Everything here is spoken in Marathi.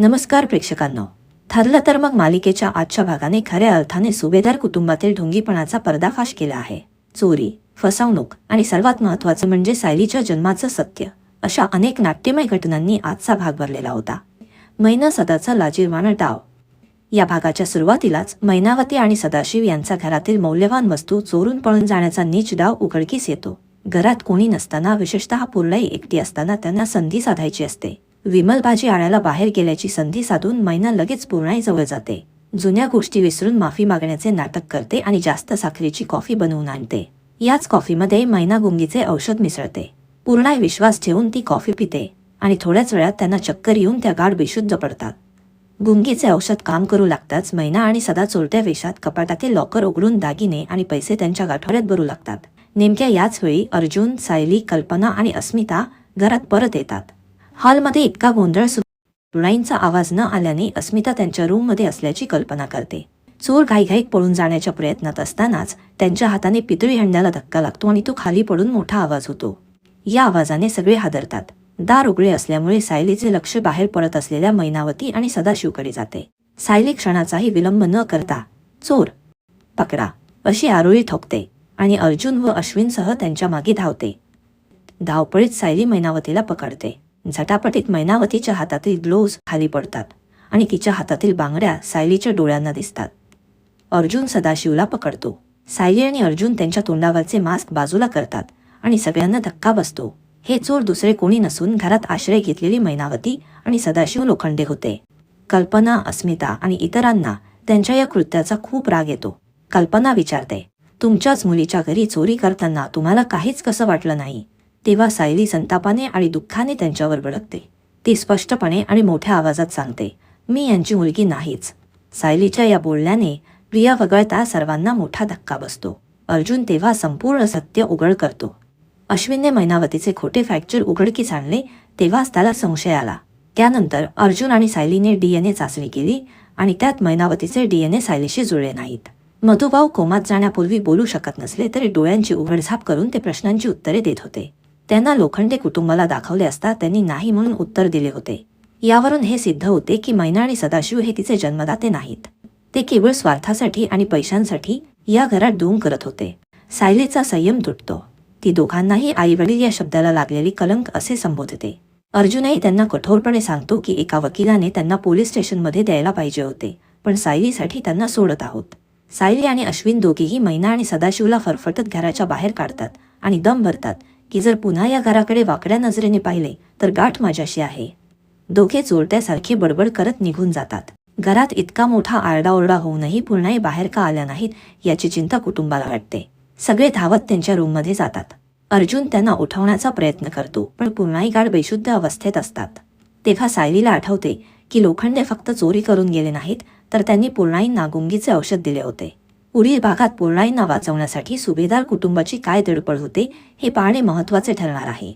नमस्कार प्रेक्षकांनो. ठरलं तर मग मालिकेच्या आजच्या भागाने खऱ्या अर्थाने सुभेदार कुटुंबातील ढोंगीपणाचा पर्दाफाश केला आहे. चोरी फसवणूक आणि सर्वात महत्वाचं म्हणजे सायलीच्या जन्माचं सत्य अशा अनेक नाट्यमय घटनांनी आजचा भाग भरलेला होता. मैना सदाचा लाजीरवाणा डाव. या भागाच्या सुरुवातीलाच मैनावती आणि सदाशिव यांचा घरातील मौल्यवान वस्तू चोरून पळून जाण्याचा नीच डाव उघडकीस येतो. घरात कोणी नसताना विशेषतः पुरलाई एकटी असताना त्यांना संधी साधायची असते. विमल भाजी आणायला बाहेर गेल्याची संधी साधून मैना लगेच पूर्णाईजवळ जाते. जुन्या गोष्टी विसरून माफी मागण्याचे नाटक करते आणि जास्त साखरेची कॉफी बनवून आणते. याच कॉफीमध्ये मैना गुंगीचे औषध मिसळते. पूर्णाई विश्वास ठेवून ती कॉफी पिते आणि थोड्याच वेळात त्यांना चक्कर येऊन त्या गाढ बेशुद्ध पडतात. गुंगीचे औषध काम करू लागताच मैना आणि सदा चोरट्या वेशात कपाटातील लॉकर उघडून दागिने आणि पैसे त्यांच्या गाठोड्यात भरू लागतात. नेमक्या याच वेळी अर्जुन सायली कल्पना आणि अस्मिता घरात परत येतात. हॉलमध्ये इतका गोंधळ सुनाईंचा आवाज न आल्याने अस्मिता त्यांच्या रूममध्ये असल्याची कल्पना करते. चोर घाईघाईक पळून जाण्याच्या प्रयत्नात असतानाच त्यांच्या हाताने पितळी हंड्याला धक्का लागतो आणि तो खाली पडून मोठा आवाज होतो. या आवाजाने सगळे हादरतात. दार उघडे असल्यामुळे सायलीचे लक्ष बाहेर पडत असलेल्या मैनावती आणि सदाशिवकडे जाते. सायली क्षणाचाही विलंब न करता चोर पकडा अशी आरोळी ठोकते आणि अर्जुन व अश्विनसह त्यांच्या मागे धावते. धावपळीत सायली मैनावतीला पकडते. झटापटीत मैनावतीच्या हातातील ग्लोव्ज खाली पडतात आणि तिच्या हातातील बांगड्या सायलीच्या डोळ्यांना दिसतात. अर्जुन सदाशिवला पकडतो. सायली आणि अर्जुन त्यांच्या तोंडावरचे मास्क बाजूला करतात आणि सगळ्यांना धक्का बसतो. हे चोर दुसरे कोणी नसून घरात आश्रय घेतलेली मैनावती आणि सदाशिव लोखंडे होते. कल्पना अस्मिता आणि इतरांना त्यांच्या या कृत्याचा खूप राग येतो. कल्पना विचारते तुमच्याच मुलीच्या घरी चोरी करताना तुम्हाला काहीच कसं वाटलं नाही? तेव्हा सायली संतापाने आणि दुःखाने त्यांच्यावर भडकते ती स्पष्टपणे आणि मोठ्या आवाजात सांगते मी यांची मुलगी नाहीच. सायलीच्या या बोलण्याने प्रिया वगळता सर्वांना मोठा धक्का बसतो. अर्जुन तेव्हा संपूर्ण सत्य उघड करतो. अश्विनने मैनावतीचे खोटे फ्रॅक्चर उघडकीस आणले तेव्हाच त्याला संशय आला. त्यानंतर अर्जुन आणि सायलीने डीएनए चाचणी केली आणि त्यात मैनावतीचे डीएनए सायलीशी जुळले नाहीत. मधुभाऊ कोमात जाण्यापूर्वी बोलू शकत नसले तरी डोळ्यांची उघडझाप करून ते प्रश्नांची उत्तरे देत होते. त्यांना लोखंडे कुटुंबाला दाखवले असता त्यांनी नाही म्हणून उत्तर दिले होते. यावरून हे सिद्ध होते की मैना आणि सदाशिव हे तिचे जन्मदाते नाहीत. ते केवळ स्वार्थासाठी आणि पैशांसाठी या घरात डोंग करत होते. सायलीचा संयम तुटतो. ती दोघांनाही आईवडील या शब्दाला लागलेली कलंक असे संबोधते. अर्जुनही त्यांना कठोरपणे सांगतो की एका वकिलाने त्यांना पोलीस स्टेशनमध्ये द्यायला पाहिजे होते पण सायलीसाठी त्यांना सोडत आहोत. सायली आणि अश्विन दोघेही मैना आणि सदाशिवला फरफटत घराच्या बाहेर काढतात आणि दम भरतात की जर पुन्हा या घराकडे वाकड्या नजरेने पाहिले तर गाठ माझ्याशी आहे. दोघे चोरट्यासारखे बडबड करत निघून जातात. घरात इतका मोठा आरडाओरडा होऊनही पूर्णाई बाहेर का आल्या नाहीत याची चिंता कुटुंबाला वाटते. सगळे धावत त्यांच्या रूममध्ये जातात. अर्जुन त्यांना उठवण्याचा प्रयत्न करतो पण पूर्णाई गाड बेशुद्ध अवस्थेत असतात. तेव्हा सायलीला आठवते की लोखंडे फक्त चोरी करून गेले नाहीत तर त्यांनी पूर्णाई गुंगीचे औषध दिले होते. पुढील भागात पूर्णाईंना वाचवण्यासाठी सुभेदार कुटुंबाची काय धडपड होते हे पाहणे महत्त्वाचे ठरणार आहे.